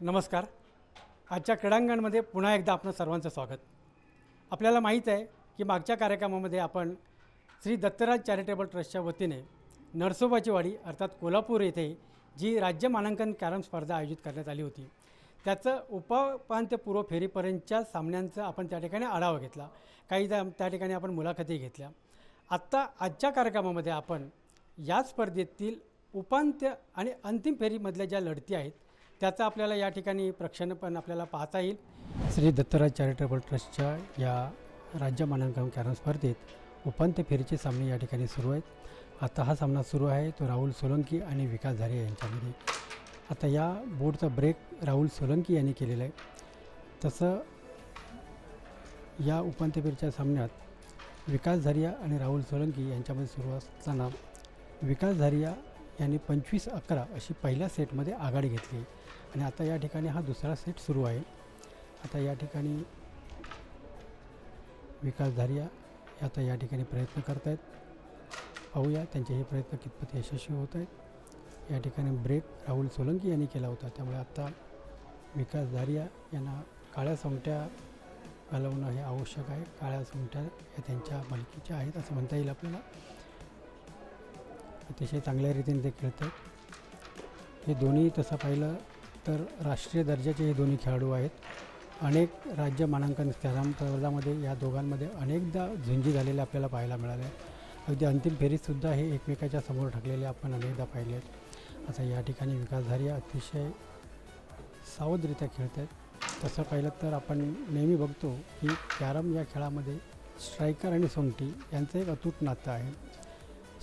नमस्कार. आजच्या क्रीडांगणमध्ये पुन्हा एकदा आपलं सर्वांचं स्वागत. आपल्याला माहीत आहे की मागच्या कार्यक्रमामध्ये आपण श्री दत्तराज चॅरिटेबल ट्रस्टच्या वतीने नरसोबाची वाडी अर्थात कोल्हापूर येथे जी राज्य मानांकन कॅरम स्पर्धा आयोजित करण्यात आली होती त्याचं उपउपांत्यपूर्व फेरीपर्यंतच्या सामन्यांचा आपण त्या ठिकाणी आढावा घेतला. काही त्या त्या ठिकाणी आपण मुलाखती घेतल्या. आत्ता आजच्या कार्यक्रमामध्ये आपण या स्पर्धेतील उपांत्य आणि अंतिम फेरीमधल्या ज्या लढती आहेत त्याचं आपल्याला या ठिकाणी प्रक्षण पण आपल्याला पाहता येईल. श्री दत्तराज चॅरिटेबल ट्रस्टच्या या राज्य मानांकन कॅरम स्पर्धेत उपांत्य फेरीचे सामने या ठिकाणी सुरू आहेत. आता हा सामना सुरू आहे तो राहुल सोलंकी आणि विकास झारे यांच्यामध्ये. आता या बोर्डचा ब्रेक राहुल सोलंकी यांनी केलेला आहे. तसं या उपांत्य फेरीच्या सामन्यात विकास झारिया आणि राहुल सोलंकी यांच्यामध्ये सुरू असताना विकास झारिया यांनी पंचवीस अकरा अशी पहिल्या सेटमध्ये आघाडी घेतली. आणि आता या ठिकाणी हा दुसरा सेट सुरू आहे. आता या ठिकाणी विकास धारिया हे आता या ठिकाणी प्रयत्न करत आहेत पाहूया त्यांचे हे प्रयत्न कितपत यशस्वी होत आहेत या ठिकाणी ब्रेक राहुल सोलंकी यांनी केला होता. त्यामुळे आता विकास धारिया यांना काळ्या सोंगट्या घालवणं हे आवश्यक आहे. काळ्या सोंगट्या या त्यांच्या मालकीच्या आहेत असं म्हणता येईल आपल्याला. अतिशय चांगल्या रीतीने ते खेळत आहेत हे दोन्ही तसं पाहिलं तर राष्ट्रीय दर्जाचे हे दोन्ही खेळाडू आहेत. अनेक राज्य मानांकन कॅरम स्पर्धामध्ये या दोघांमध्ये अनेकदा झुंजी झालेल्या आपल्याला पाहायला मिळाल्या. अगदी अंतिम फेरीतसुद्धा हे एकमेकाच्या समोर ठाकलेले आपण अनेकदा पाहिले आहेत. आता या ठिकाणी विकास अतिशय सावधरित्या खेळत आहेत तसं पाहिलं तर आपण नेहमी बघतो की कॅरम या खेळामध्ये स्ट्रायकर आणि सोंगटी यांचं एक अतूट नातं आहे.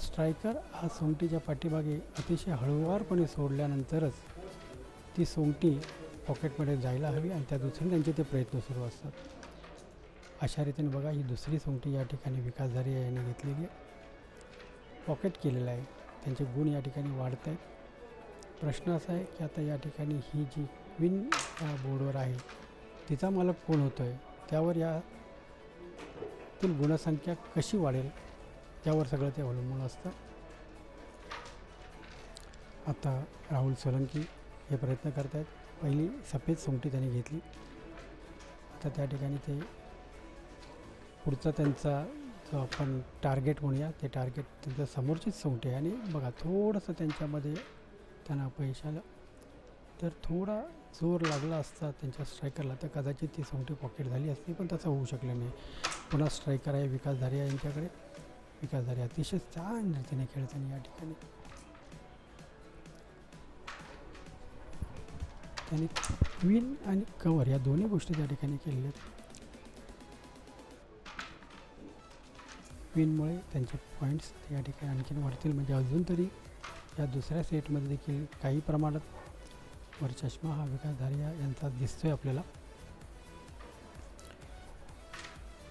स्ट्रायकर हा सोंगटीच्या पाठीमागे अतिशय हळुवारपणे सोडल्यानंतरच ती सोंगटी पॉकेटमध्ये जायला हवी आणि त्या दुसरी त्यांचे ते प्रयत्न सुरू असतात. अशा रीतीने बघा ही दुसरी सोंगटी या ठिकाणी विकास झारिया यांनी घेतलेली आहे. पॉकेट केलेलं आहे. त्यांचे गुण या ठिकाणी वाढत आहेत. प्रश्न असा आहे की आता या ठिकाणी ही जी क्वीन या बोर्डवर आहे तिचा मालक कोण होतो आहे त्यावर या तील गुणसंख्या कशी वाढेल? त्यावर सगळं ते अवलंबून असतं. आता राहुल सोलंकी हे प्रयत्न करत आहेत पहिली सफेद सोंगटी त्यांनी घेतली. आता त्या ठिकाणी ते पुढचा त्यांचा जो आपण टार्गेट म्हणूया ते टार्गेट त्यांच्या समोरचीच सोंगटी आहे. आणि बघा थोडंसं त्यांच्यामध्ये त्यांना अपयश आलं. तर थोडा जोर लागला असता त्यांच्या स्ट्रायकरला तर कदाचित ती सोंगटी पॉकेट झाली असती पण तसं होऊ शकलं नाही. पुन्हा स्ट्रायकर आहे विकास धारिया यांच्याकडे. विकास झाले अतिशय छान रीतीने खेळताना या ठिकाणी त्यांनी क्वीन आणि कवर या दोन्ही गोष्टी त्या ठिकाणी केलेल्या आहेत. क्वीनमुळे त्यांचे पॉईंट्स या ठिकाणी आणखीन वाढतील. म्हणजे अजून तरी या दुसऱ्या सेटमध्ये देखील काही प्रमाणात वर चष्मा हा विकास धारिया यांचा दिसतोय आपल्याला.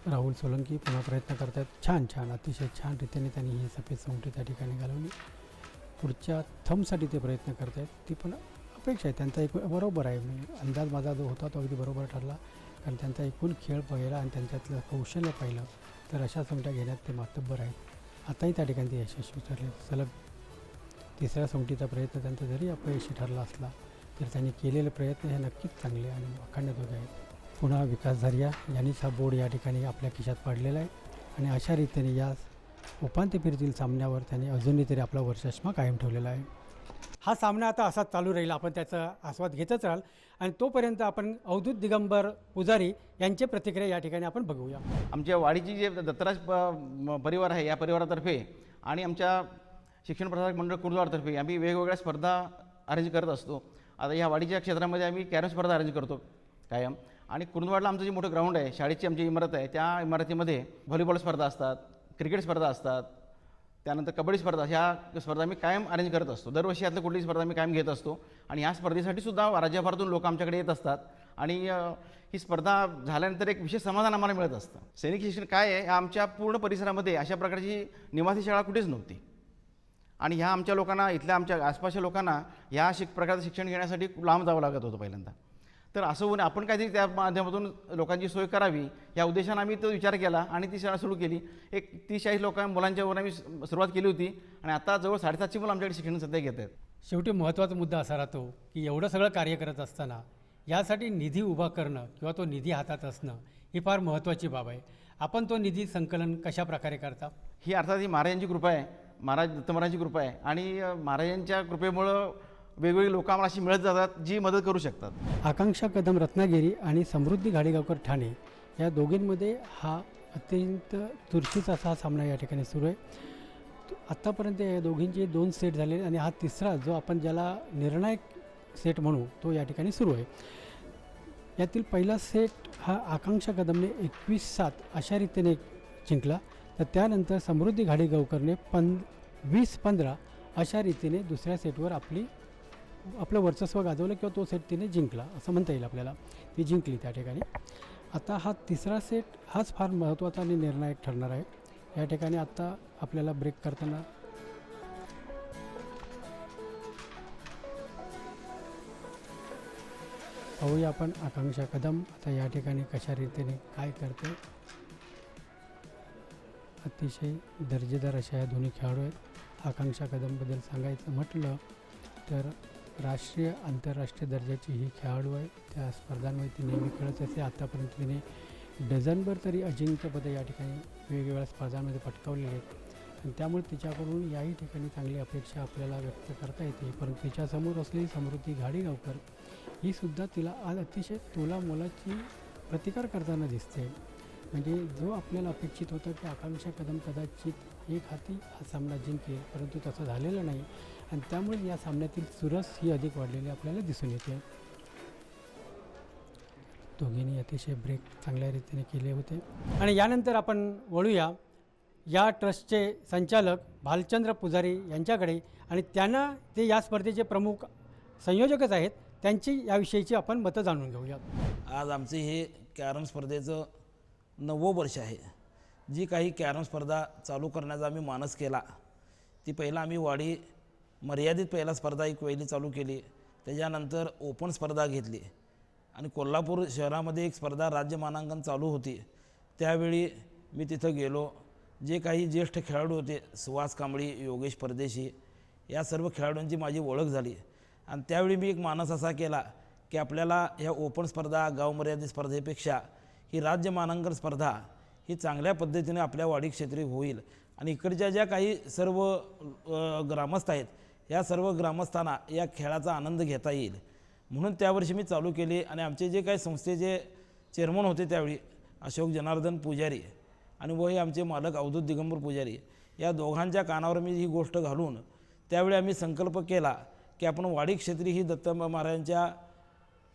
राहुल सोलंकी पुन्हा प्रयत्न करत आहेत छान छान अतिशय छान रीतीने त्यांनी ही सफेद सोंगटी त्या ठिकाणी घालवली. पुढच्या थमसाठी ते प्रयत्न करत आहेत ती पण अपेक्षा आहे. त्यांचा एक बरोबर आहे. मी अंदाज माझा जो होता तो अगदी बरोबर ठरला. कारण त्यांचा एकूण खेळ पाहिला आणि त्यांच्यातलं कौशल्य पाहिलं तर अशा सोंगट्या घेण्यात ते मातब्बर आहेत. आताही त्या ठिकाणी ते यशस्वी ठरले. सलग तिसऱ्या सोंगटीचा प्रयत्न त्यांचा जरी अपयशी ठरला असला तर त्यांनी केलेले प्रयत्न हे नक्कीच चांगले आणि वाखाणण्याजोगे आहेत. पुन्हा विकास झारिया यांनीच हा बोर्ड या ठिकाणी आपल्या खिशात पाडलेला आहे. आणि अशा रीतीने या उपांत्य फेरीतील सामन्यावर त्यांनी अजूनही तरी आपला वर्चष्मा कायम ठेवलेला आहे. हा सामना आता असाच चालू राहील. आपण त्याचा आस्वाद घेतच राहाल. आणि तोपर्यंत आपण अवधूत दिगंबर पुजारी यांची प्रतिक्रिया या ठिकाणी आपण बघूया. आमच्या वाडीची जे दत्तराज प- परिवार आहे या परिवारातर्फे आणि आमच्या शिक्षण प्रसारक मंडळ कुर्दवारतर्फे आम्ही वेगवेगळ्या स्पर्धा अरेंज करत असतो. आता या वाडीच्या क्षेत्रामध्ये आम्ही कॅरम स्पर्धा अरेंज करतो कायम. आणि कुरुंदवाडला आमचं जे मोठं ग्राउंड आहे शाळेची आमची इमारत आहे त्या इमारतीमध्ये व्हॉलीबॉल स्पर्धा असतात क्रिकेट स्पर्धा असतात त्यानंतर कबड्डी स्पर्धा ह्या स्पर्धा मी कायम अरेंज करत असतो. दरवर्षी यातलं कुठली स्पर्धा मी कायम घेत असतो. आणि ह्या स्पर्धेसाठी सुद्धा राज्यभरातून लोक आमच्याकडे येत असतात. आणि ही स्पर्धा झाल्यानंतर एक विशेष समाधान आम्हाला मिळत असतं. सैनिक शिक्षण काय आहे? आमच्या पूर्ण परिसरामध्ये अशा प्रकारची निवासी शाळा कुठेच नव्हती. आणि ह्या आमच्या लोकांना इथल्या आमच्या आसपासच्या लोकांना ह्या शिक प्रकारचं शिक्षण घेण्यासाठी लांब जावं लागत होतं पहिल्यांदा. तर असं होऊन आपण काहीतरी त्या माध्यमातून लोकांची सोय करावी या उद्देशानं आम्ही तो विचार केला आणि ती शाळा सुरू केली. एक तीस चाळीस लोकां मुलांच्यावर आम्ही सुरुवात केली होती आणि आता जवळ साडेसातशे मुलं आमच्याकडे शिक्षण सध्या घेत आहेत. शेवटी महत्त्वाचा मुद्दा असा राहतो की एवढं सगळं कार्य करत असताना यासाठी निधी उभा करणं किंवा तो निधी हातात असणं ही फार महत्त्वाची बाब आहे. आपण तो निधी संकलन कशा प्रकारे करता? ही अर्थात ही महाराजांची कृपा आहे महाराज दत्त महाराजांची कृपा आहे आणि महाराजांच्या कृपेमुळं वेगवेगळी लोक आम्हाला अशी मिळत जातात जी मदत करू शकतात. आकांक्षा कदम रत्नागिरी आणि समृद्धी घाडेगावकर ठाणे या दोघींमध्ये हा अत्यंत तुरशीचा असा सामना या ठिकाणी सुरू आहे. आत्तापर्यंत या दोघींचे दोन सेट झाले आणि हा तिसरा जो आपण ज्याला निर्णायक सेट म्हणू तो या ठिकाणी सुरू आहे. यातील पहिला सेट हा आकांक्षा कदमने एकवीस सात अशा रीतीने जिंकला. तर त्यानंतर समृद्धी घाडेगावकरने पं वीस पंधरा अशा रीतीने दुसऱ्या सेटवर आपली आपलं वर्चस्व गाजवलं किंवा तो सेट तिने जिंकला असं म्हणता येईल आपल्याला. ती जिंकली त्या ठिकाणी. आता हा तिसरा सेट हाच फार महत्त्वाचा आणि निर्णायक ठरणार आहे. या ठिकाणी आत्ता आपल्याला ब्रेक करताना पाहूया आपण आकांक्षा कदम. आता या ठिकाणी कशा रीतीने काय करते अतिशय दर्जेदार अशा या दोन्ही खेळाडू आहेत. आकांक्षा कदमबद्दल सांगायचं म्हटलं तर राष्ट्रीय आंतरराष्ट्रीय दर्जाची ही खेळाडू आहे. त्या स्पर्धांमध्ये ती नेहमी खेळत असते. आत्तापर्यंत तिने डझनभर तरी अजिंक्यपदं या ठिकाणी वेगवेगळ्या स्पर्धांमध्ये पटकावलेली आहेत. आणि त्यामुळे तिच्याकडून याही ठिकाणी चांगली अपेक्षा आपल्याला व्यक्त करता येते. परंतु तिच्यासमोर असलेली समृद्धी घाडीगावकर ही सुद्धा तिला आज अतिशय तोला मोलाची प्रतिकार करताना दिसते. म्हणजे जो आपल्याला अपेक्षित होतं की आकांक्षा कदम कदाचित एक हाती हा सामना जिंकेल परंतु तसं झालेलं नाही. आणि त्यामुळे या सामन्यातील चुरस ही अधिक वाढलेली आपल्याला दिसून येते. दोघींनी अतिशय ब्रेक चांगल्या रीतीने केले होते. आणि यानंतर आपण वळूया. या ट्रस्टचे संचालक भालचंद्र पुजारी यांच्याकडे आणि त्यांना ते या स्पर्धेचे प्रमुख संयोजकच आहेत. त्यांची याविषयीची आपण मतं जाणून घेऊया आज आमचे हे कॅरम स्पर्धेचं नववं वर्ष आहे. जी काही कॅरम स्पर्धा चालू करण्याचा आम्ही मानस केला ती पहिला आम्ही वाडी मर्यादित पहिला स्पर्धा एक पहिली चालू केली त्याच्यानंतर ओपन स्पर्धा घेतली. आणि कोल्हापूर शहरामध्ये एक स्पर्धा राज्य मानांकन चालू होती. त्यावेळी मी तिथं गेलो. जे काही ज्येष्ठ खेळाडू होते सुहास कांबळी योगेश परदेशी या सर्व खेळाडूंची माझी ओळख झाली. आणि त्यावेळी मी एक मानस असा केला की आपल्याला ह्या ओपन स्पर्धा गावमर्यादित स्पर्धेपेक्षा ही राज्य मानांकन स्पर्धा ही चांगल्या पद्धतीने आपल्या वाडी क्षेत्री होईल. आणि इकडच्या ज्या काही सर्व ग्रामस्थ आहेत या सर्व ग्रामस्थांना या खेळाचा आनंद घेता येईल. म्हणून त्यावर्षी मी चालू केली आणि आमचे जे काही संस्थेचे चेअरमन होते त्यावेळी अशोक जनार्दन पुजारी आणि व हे आमचे मालक अवधूत दिगंबर पुजारी या दोघांच्या कानावर मी ही गोष्ट घालून त्यावेळी आम्ही संकल्प केला की आपण वाडी क्षेत्री ही दत्त महाराजांच्या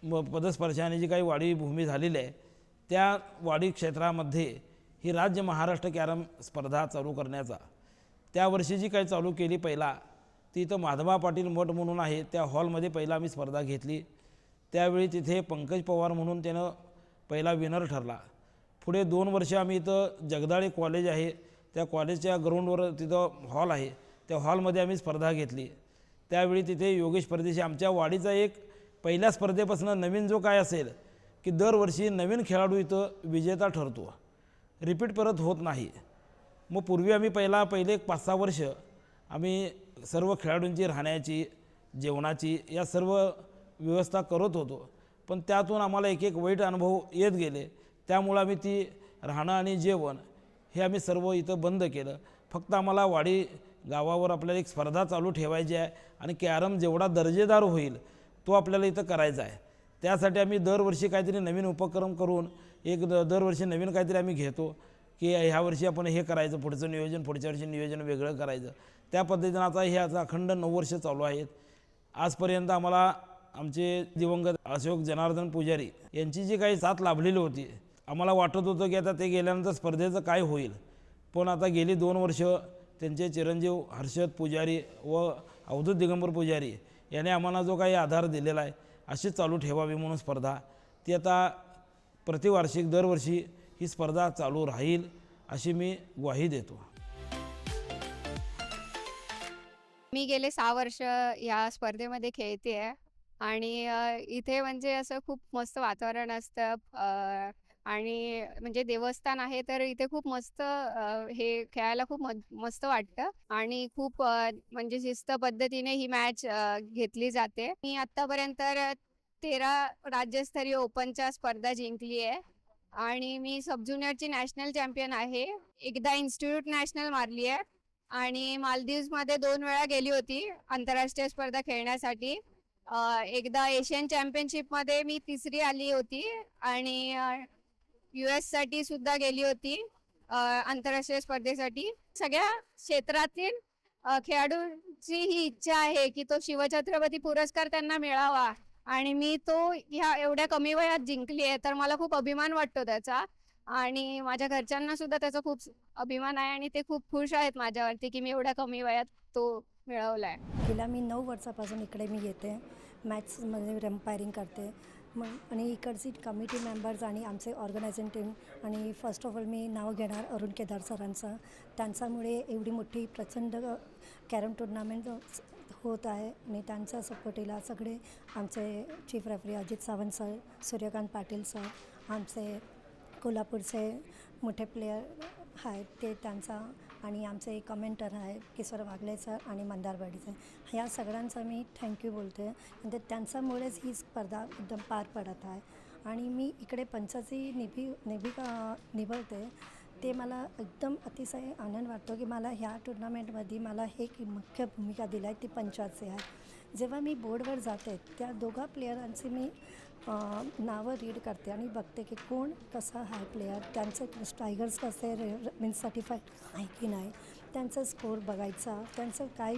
म- पदस्पर्शाने जी काही वाडी भूमी झालेली आहे त्या वाडी क्षेत्रामध्ये ही राज्य महाराष्ट्र कॅरम स्पर्धा चालू करण्याचा. त्या वर्षी जी काही चालू केली पहिला ती इथं माधवा पाटील मठ म्हणून आहे त्या हॉलमध्ये पहिला आम्ही स्पर्धा घेतली. त्यावेळी तिथे पंकज पवार म्हणून त्यानं पहिला विनर ठरला. पुढे दोन वर्ष आम्ही इथं जगदाळे कॉलेज आहे त्या कॉलेजच्या ग्राउंडवर तिथं हॉल आहे त्या हॉलमध्ये आम्ही स्पर्धा घेतली. त्यावेळी तिथे योगेश परदेशी आमच्या वाडीचा एक पहिल्या स्पर्धेपासून नवीन जो काय असेल की दरवर्षी नवीन खेळाडू इथं विजेता ठरतो. रिपीट परत होत नाही. मग पूर्वी आम्ही पहिला पहिले एक पाच सहा वर्ष आम्ही सर्व खेळाडूंची राहण्याची जेवणाची या सर्व व्यवस्था करत होतो. पण त्यातून आम्हाला एक एक वाईट अनुभव येत गेले. त्यामुळं आम्ही ती राहणं आणि जेवण हे आम्ही सर्व इथं बंद केलं. फक्त आम्हाला वाडी गावावर आपल्याला एक स्पर्धा चालू ठेवायची आहे आणि कॅरम जेवढा दर्जेदार होईल तो आपल्याला इथं करायचा आहे. त्यासाठी आम्ही दरवर्षी काहीतरी नवीन उपक्रम करून एक द दरवर्षी नवीन काहीतरी आम्ही घेतो की ह्या वर्षी आपण हे करायचं पुढचं नियोजन पुढच्या वर्षी नियोजन वेगळं करायचं. त्या पद्धतीनं आता हे आता अखंड नऊ वर्ष चालू आहेत. आजपर्यंत आम्हाला आमचे दिवंगत अशोक जनार्दन पुजारी यांची जी काही साथ लाभलेली होती आम्हाला वाटत होतं की आता ते गेल्यानंतर स्पर्धेचं काय होईल. पण आता गेली दोन वर्ष त्यांचे चिरंजीव हर्षद पुजारी व अवधूत दिगंबर पुजारी याने आम्हाला जो काही आधार दिलेला आहे अशीच चालू ठेवावी म्हणून स्पर्धा. ती आता प्रतिवार्षिक दरवर्षी ही स्पर्धा चालू राहील अशी मी ग्वाही देतो. मी गेले सहा वर्ष या स्पर्धेमध्ये खेळते आहे आणि इथे म्हणजे असं खूप मस्त वातावरण असतं आणि म्हणजे देवस्थान आहे तर इथे खूप मस्त हे खेळायला खूप मस्त वाटतं आणि खूप म्हणजे शिस्त पद्धतीने ही मॅच घेतली जाते. मी आतापर्यंत तेरा राज्यस्तरीय ओपनच्या स्पर्धा जिंकली आहे. आणि मी सब ज्युनियरची नॅशनल चॅम्पियन आहे. एकदा इन्स्टिट्यूट नॅशनल मारली आहे. आणि मालदीव्समध्ये दोन वेळा गेली होती आंतरराष्ट्रीय स्पर्धा खेळण्यासाठी. एकदा एशियन चॅम्पियनशिपमध्ये मी तिसरी आली होती. आणि यू साठी सुद्धा गेली होती आंतरराष्ट्रीय स्पर्धेसाठी. सगळ्या क्षेत्रातील खेळाडूंची ही इच्छा आहे की तो शिवछत्रपती पुरस्कार त्यांना मिळावा. आणि मी तो ह्या एवढ्या कमी वयात जिंकली आहे तर मला खूप अभिमान वाटतो त्याचा. आणि माझ्या घरच्यांना सुद्धा त्याचा खूप अभिमान आहे आणि ते खूप खुश आहेत माझ्यावरती की मी एवढ्या कमी वयात तो मिळवलाय. तिला मी नऊ वर्षापासून इकडे मी येते मॅथ्समध्ये रम्पायरिंग करते. मग आणि इकडची कमिटी मेंबर्स आणि आमचे ऑर्गनायझिंग टीम आणि फर्स्ट ऑफ ऑल मी नाव घेणार अरुण केदार सरांचं. त्यांच्यामुळे एवढी मोठी प्रचंड कॅरम टुर्नामेंट होत आहे आणि त्यांच्या सपोर्टीला सगळे आमचे chief referee Ajit Sawant sir Suryakant Patil sir आमचे कोल्हापूरचे मोठे प्लेयर आहेत ते त्यांचा आणि आमचे कमेंटर आहेत किशोर वागले सर आणि मंदारवाडीचे ह्या सगळ्यांचा मी थँक्यू बोलते. म्हणजे त्यांच्यामुळेच ही स्पर्धा एकदम पार पडत आहे. आणि मी इकडे पंचाची निभी निभिका निभवते. ते मला एकदम अतिशय आनंद वाटतो की मला ह्या टुर्नामेंटमध्ये मला हे मुख्य भूमिका दिली आहे ती पंचाचे आहे. जेव्हा मी बोर्डवर जाते त्या दोघा प्लेयरांची मी नावं रीड करते आणि बघते की कोण कसा आहे प्लेयर त्यांचे स्ट्रायगर्स कसे मीन सर्टिफाईड आहे की नाही त्यांचा स्कोर बघायचा त्यांचं काय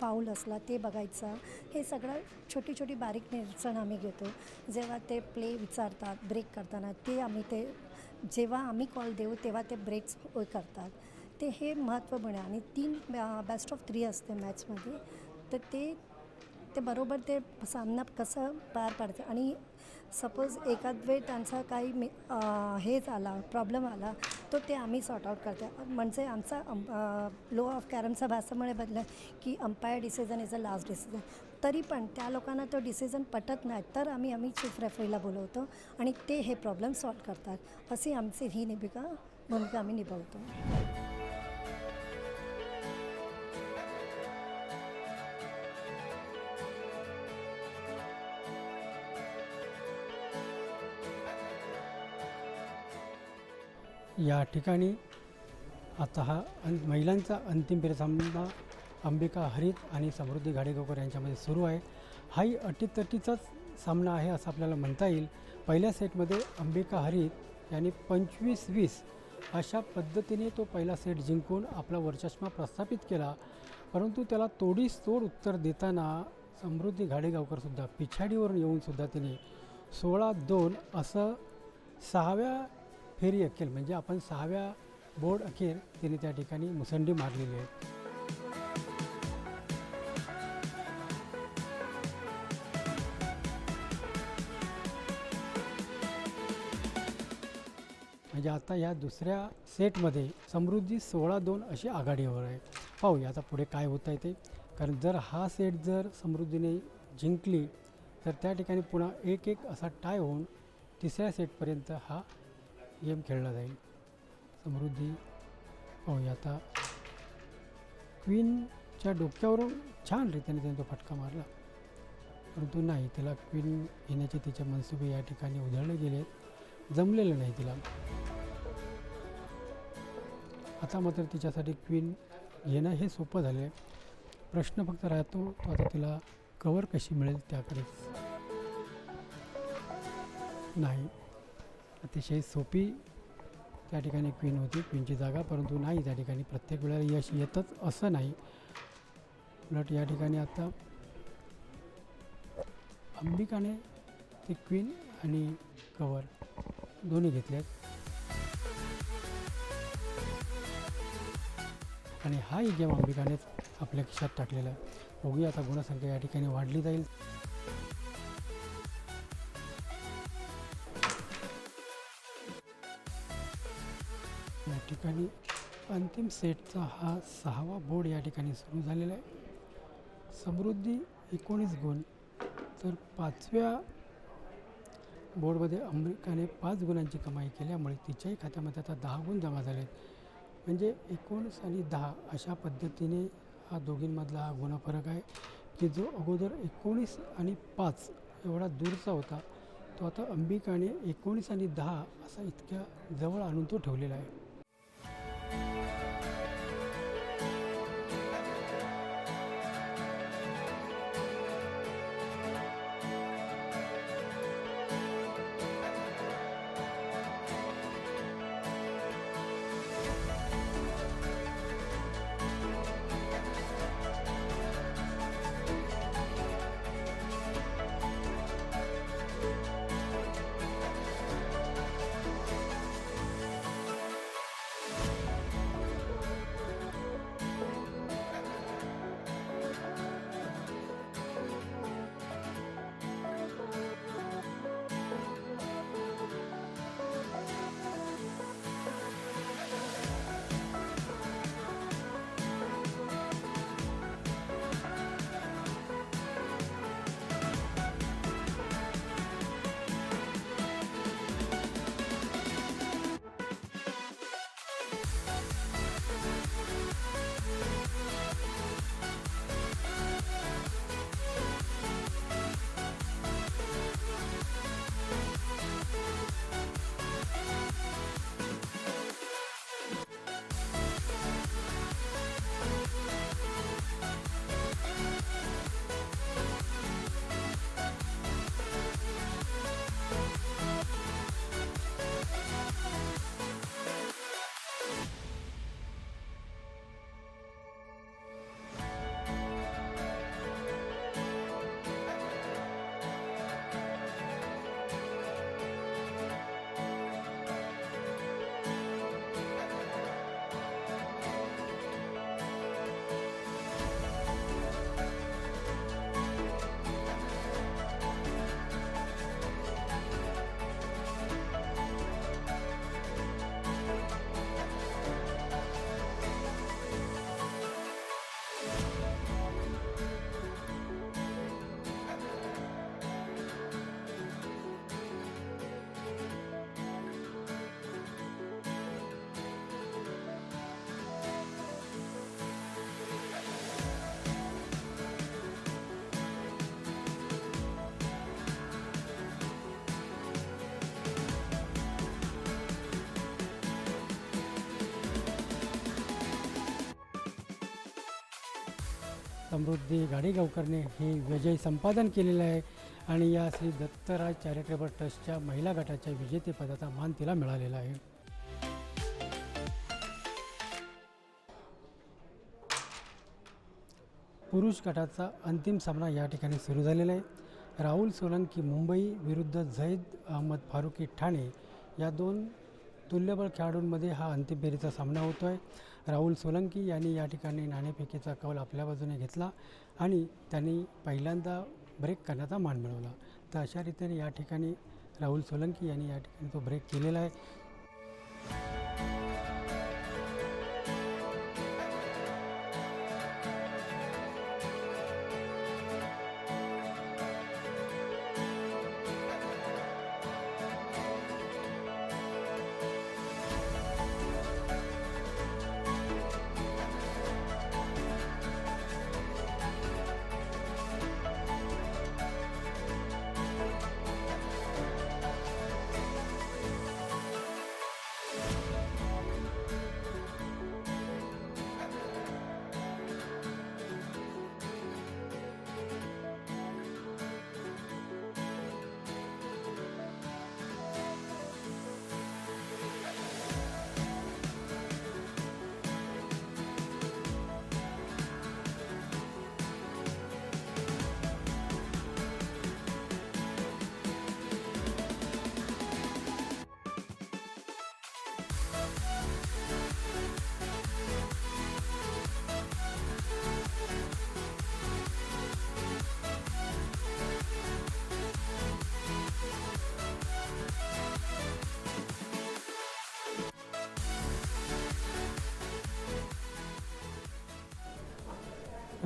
फाऊल असला ते बघायचा हे सगळं छोटी छोटी बारीक निरीक्षण आम्ही घेतो. जेव्हा ते प्ले विचारतात ब्रेक करताना ते आम्ही ते जेव्हा आम्ही कॉल देऊ तेव्हा ते ब्रेक्स करतात. ते हे महत्त्वपूर्ण आहे. आणि तीन बेस्ट ऑफ थ्री असते मॅचमध्ये तर ते ते बरोबर ते सामना कसं पार पाडते? आणि सपोज एखाद वेळ त्यांचा काही मी हे आला प्रॉब्लेम आला तो ते आम्ही सॉर्ट आउट करते. म्हणजे आमचा लो ऑफ कॅरमचा भाषामुळे बदला की umpire decision is a last decision तरी पण त्या लोकांना तो डिसिजन पटत नाही. तर आम्ही आम्ही चीफ रेफरीला बोलवतो आणि ते हे प्रॉब्लेम सॉल्व करतात. असे आमची ही निभिका भूमिका आम्ही निभावतो. या ठिकाणी आता हा अं महिलांचा अंतिम फेरी सामना अंबिका हरित आणि समृद्धी घाडेगावकर यांच्यामध्ये सुरू आहे. हाही अटीतटीचाच सामना आहे असं आपल्याला म्हणता येईल. पहिल्या सेटमध्ये अंबिका हरित यांनी पंचवीस वीस अशा पद्धतीने तो पहिला सेट जिंकून आपला वर्चष्मा प्रस्थापित केला. परंतु त्याला तोडीस तोड उत्तर देताना समृद्धी घाडेगावकरसुद्धा पिछाडीवरून येऊनसुद्धा तिने सोळा दोन असं सहाव्या फेरी अखेर म्हणजे आपण सहाव्या बोर्ड अखेर तिने त्या ठिकाणी मुसंडी मारलेली आहे. आता या दुसऱ्या सेटमध्ये समृद्धी सोळा दोन अशी आघाडीवर आहे. पाहू आता पुढे काय होत आहे ते. कारण जर हा सेट जर समृद्धीने जिंकली तर त्या ठिकाणी पुन्हा एक एक असा टाय होऊन तिसऱ्या सेटपर्यंत हा गेम खेळला जाईल. समृद्धी पाहूया आता. क्वीनच्या डोक्यावरून छान रीतीने त्याने तो फटका मारला. परंतु नाही तिला क्वीन येण्याचे तिचे मनसुबे या ठिकाणी उधळले गेले आहेत जमलेलं नाही तिला. आता मात्र तिच्यासाठी क्वीन येणं हे सोपं झालं आहे प्रश्न फक्त राहतो तो आता तिला कवर कशी मिळेल त्याकडेच नाही अतिशय सोपी त्या ठिकाणी क्वीन होती क्वीनची जागा परंतु नाही त्या ठिकाणी प्रत्येक वेळेला यश येतच असं नाही. उलट या ठिकाणी आता अंबिकाने ती क्वीन आणि कवर दोन्ही घेतले आणि हा गेम अंबिकानेच आपल्या खिशात टाकलेला आहे. बघूया आता गुणसंख्या या ठिकाणी वाढली जाईल. या ठिकाणी अंतिम सेटचा हा सहावा बोर्ड या ठिकाणी सुरू झालेला आहे. समृद्धी एकोणीस गुण. तर पाचव्या बोर्डमध्ये अमेरिकाने पाच गुणांची कमाई केल्यामुळे तिच्याही खात्यामध्ये आता दहा गुण जमा झाले आहेत म्हणजे एकोणीस आणि दहा अशा पद्धतीने हा दोघींमधला हा गुणफरक आहे की जो अगोदर एकोणीस आणि पाच एवढा दूरचा होता तो आता अंबिकाने एकोणीस आणि दहा असा इतक्या जवळ आणून तो ठेवलेला आहे. समृद्धी गाडेगावकरने हे विजय संपादन केलेलं आहे. आणि या श्री दत्तराज चॅरिटेबल ट्रस्टच्या महिला गटाच्या विजेतेपदाचा मान तिला मिळालेला आहे. पुरुष गटाचा अंतिम सामना या ठिकाणी सुरू झालेला आहे. राहुल सोलंकी मुंबई विरुद्ध झैद अहमद फारुकी ठाणे या दोन तुल्यबळ खेळाडूंमध्ये हा अंतिम फेरीचा सामना होतो आहे राहुल सोलंकी यांनी या ठिकाणी नाणेफेकीचा कौल आपल्या बाजूने घेतला आणि त्यांनी पहिल्यांदा ब्रेक करण्याचा मान मिळवला. तर अशा रीतीने या ठिकाणी राहुल सोलंकी यांनी या ठिकाणी तो ब्रेक केलेला आहे.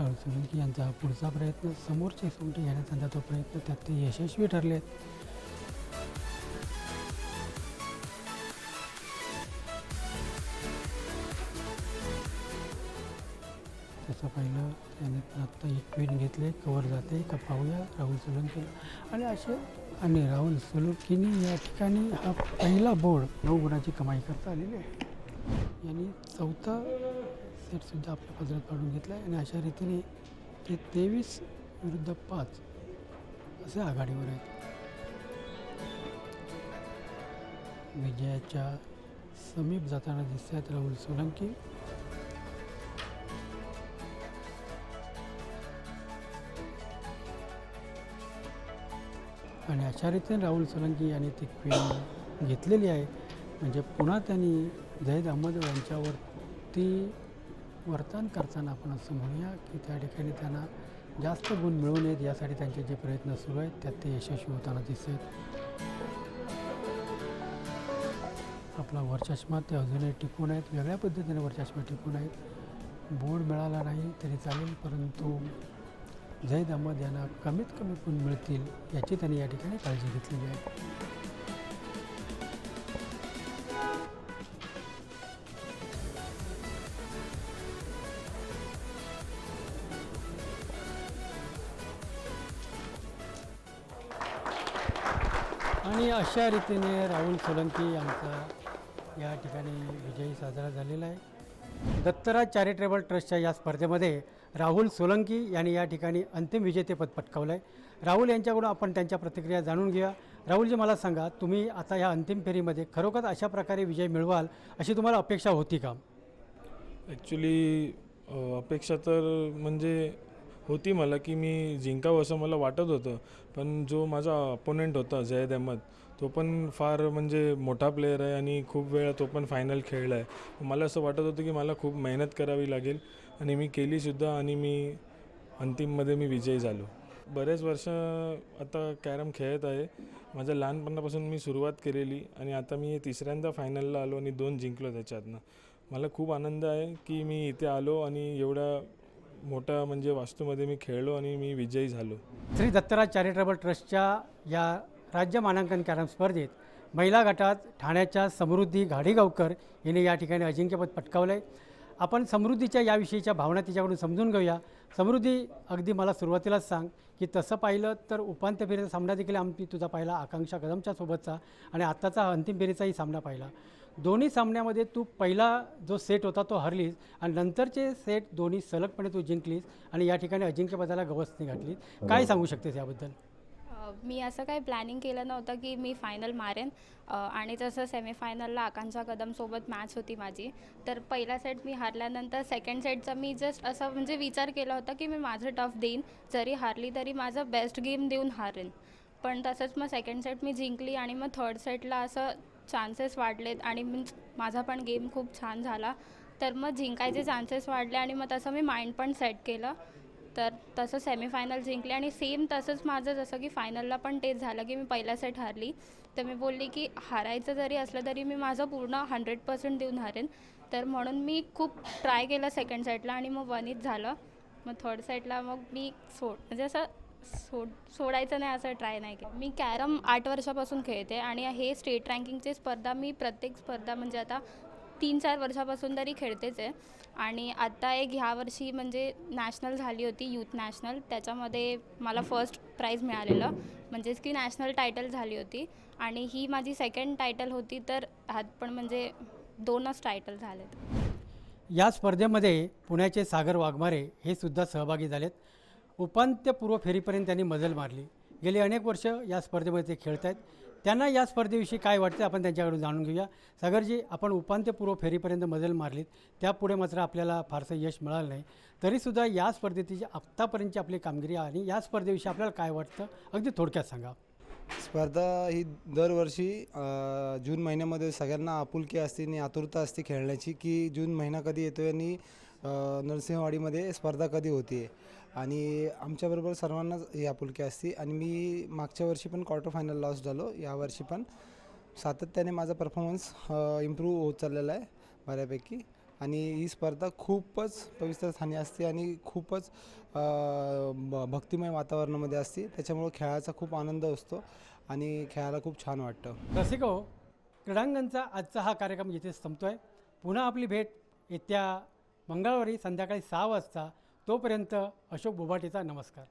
सोळंकी यांचा पुढचा प्रयत्न समोरचे सुमटे घेण्याचा तो प्रयत्न त्यात ते यशस्वी ठरले. त्याचं पहिलं त्याने आत्ता एक क्वीन घेतले कवर जाते. का पाहूया राहुल सोलंकीला आणि असे आणि राहुल सोलंकीने या ठिकाणी हा पहिला बोर्ड नऊ गुणाची कमाई करता आलेली आहे. यांनी चौथा सेटसुद्धा आपल्या पदरात काढून घेतला आहे आणि अशा रीतीने ते तेवीस विरुद्ध पाच असे आघाडीवर आहेत विजयाच्या समीप जाताना दिसत आहेत राहुल सोलंकी. आणि अशा रीतीने राहुल सोलंकी यांनी ती क्वीन घेतलेली आहे. म्हणजे पुन्हा त्यांनी जैद अहमद यांच्यावरती वर्तन करताना आपण असं म्हणूया की त्या ठिकाणी त्यांना जास्त गुण मिळू नयेत यासाठी त्यांचे जे प्रयत्न सुरू आहेत त्यात ते यशस्वी होताना दिसत आपला वरचष्मा ते अजूनही टिकून आहेत वेगळ्या पद्धतीने वरचष्मा टिकून आहेत. बोर्ड मिळाला नाही तरी चालेल परंतु जैद अहमद यांना कमीत कमी गुण मिळतील याची त्यांनी या ठिकाणी काळजी घेतलेली आहे. अशा रीतीने राहुल सोलंकी यांचा या ठिकाणी विजयी साजरा झालेला आहे. दत्तराज चॅरिटेबल ट्रस्टच्या या स्पर्धेमध्ये राहुल सोलंकी यांनी या ठिकाणी अंतिम विजेतेपद पटकावलं आहे राहुल यांच्याकडून आपण त्यांच्या प्रतिक्रिया जाणून घेऊया. राहुलजी मला सांगा तुम्ही आता ह्या अंतिम फेरीमध्ये खरोखर अशा प्रकारे विजय मिळवाल अशी तुम्हाला अपेक्षा होती का? ॲक्च्युली अपेक्षा तर म्हणजे होती मला की मी जिंकावं असं मला वाटत होतं. पण जो माझा अपोनेंट होता जयद अहमद तो पण फार म्हणजे मोठा प्लेअर आहे आणि खूप वेळा तो पण फायनल खेळला आहे. मला असं वाटत होतं की मला खूप मेहनत करावी लागेल आणि मी केलीसुद्धा आणि मी अंतिममध्ये मी विजयी झालो. बरेच वर्ष आता कॅरम खेळत आहे. माझ्या लहानपणापासून मी सुरुवात केलेली आणि आता मी तिसऱ्यांदा फायनलला आलो आणि दोन जिंकलो त्याच्यातनं. मला खूप आनंद आहे की मी इथे आलो आणि एवढ्या मोठ्या म्हणजे वास्तूमध्ये मी खेळलो आणि मी विजयी झालो. श्री दत्तराज चॅरिटेबल ट्रस्टच्या या राज्य मानांकन कॅरम स्पर्धेत महिला गटात ठाण्याच्या समृद्धी घाडीगावकर हिने या ठिकाणी अजिंक्यपद पटकावलं आहे आपण समृद्धीच्या याविषयीच्या भावना तिच्याकडून समजून घेऊया. समृद्धी अगदी मला सुरुवातीलाच सांग की तसं पाहिलं तर उपांत्य फेरीचा सामना देखील आम्ही तुझा पाहिला आकांक्षा कदमच्या सोबतचा आणि आत्ताचा हा अंतिम फेरीचाही सामना पाहिला. दोन्ही सामन्यामध्ये तू पहिला जो सेट होता तो हरलीस आणि नंतरचे सेट दोन्ही सलगपणे तू जिंकलीस आणि या ठिकाणी अजिंक्यपदाला गवसणी घातली काय सांगू शकतेस याबद्दल? मी असं काही प्लॅनिंग केलं नव्हतं की मी फायनल मारेन. आणि तसं सेमीफायनलला आकांक्षा कदमसोबत मॅच होती माझी तर पहिला सेट मी हारल्यानंतर सेकंड सेटचा मी जस्ट असं म्हणजे विचार केला होता की मी माझं टफ देईन जरी हारली तरी माझं बेस्ट गेम देऊन हारेन. पण तसंच मग सेकंड सेट मी जिंकली आणि मग थर्ड सेटला असं चान्सेस वाढलेत आणि मीन्स माझा पण गेम खूप छान झाला. तर मग जिंकायचे चान्सेस वाढले आणि मग तसं मी माइंड पण सेट केलं. तर तसं सेमीफायनल जिंकले आणि सेम तसंच माझं जसं की फायनलला पण तेच झालं की मी पहिला सेट हारली. तर मी बोलली की हारायचं जरी असलं तरी मी माझं पूर्ण हंड्रेड पर्सेंट देऊन हारेन. तर म्हणून मी खूप ट्राय केलं सेकंड सेटला आणि मग वनीत झालं. मग थर्ड सेटला मग मी सोड म्हणजे असं सोड सोडायचं नाही असं ट्राय नाही केलं. मी कॅरम आठ वर्षापासून खेळते आणि हे स्टेट रँकिंगचे स्पर्धा मी प्रत्येक स्पर्धा म्हणजे आता तीन चार वर्षापासून तरी खेळतेच आहे. आणि आत्ता एक ह्या वर्षी म्हणजे नॅशनल झाली होती यूथ नॅशनल. त्याच्यामध्ये मला फर्स्ट प्राईज मिळालेलं. म्हणजेच की नॅशनल टायटल झाली होती. आणि ही माझी सेकंड टायटल होती तर ह्यात पण म्हणजे दोनच टायटल झालेत. या स्पर्धेमध्ये पुण्याचे सागर वाघमारे हे सुद्धा सहभागी झालेत. उपांत्यपूर्व फेरीपर्यंत त्यांनी मजल मारली. गेली अनेक वर्ष या स्पर्धेमध्ये ते खेळत आहेत त्यांना या स्पर्धेविषयी काय वाटतं आपण त्यांच्याकडून जाणून घेऊया. सागरजी आपण उपांत्यपूर्व फेरीपर्यंत मजल मारलीत. त्यापुढे मात्र आपल्याला फारसं यश मिळालं नाही. तरीसुद्धा या स्पर्धेची आत्तापर्यंतची आपली कामगिरी आणि या स्पर्धेविषयी आपल्याला काय वाटतं अगदी थोडक्यात सांगा. स्पर्धा ही दरवर्षी जून महिन्यामध्ये सगळ्यांना आपुलकी असते आणि आतुरता असते खेळण्याची की जून महिना कधी येतो आणि नरसिंहवाडीमध्ये स्पर्धा कधी होते आणि आमच्याबरोबर सर्वांनाच ही आपुलकी असते. आणि मी मागच्या वर्षी पण क्वार्टर फायनल लॉस झालो. यावर्षी पण सातत्याने माझा परफॉर्मन्स इम्प्रूव्ह होत चाललेला आहे बऱ्यापैकी. आणि ही स्पर्धा खूपच पवित्र स्थानी असते आणि खूपच भक्तिमय वातावरणामध्ये असते. त्याच्यामुळं खेळाचा खूप आनंद असतो आणि खेळायला खूप छान वाटतं. रसिक हो, क्रीडांगणचा आजचा हा कार्यक्रम इथे संपतो आहे पुन्हा आपली भेट येत्या मंगळवारी संध्याकाळी सहा वाजता. तोपर्यंत अशोक बोभाटेचा नमस्कार.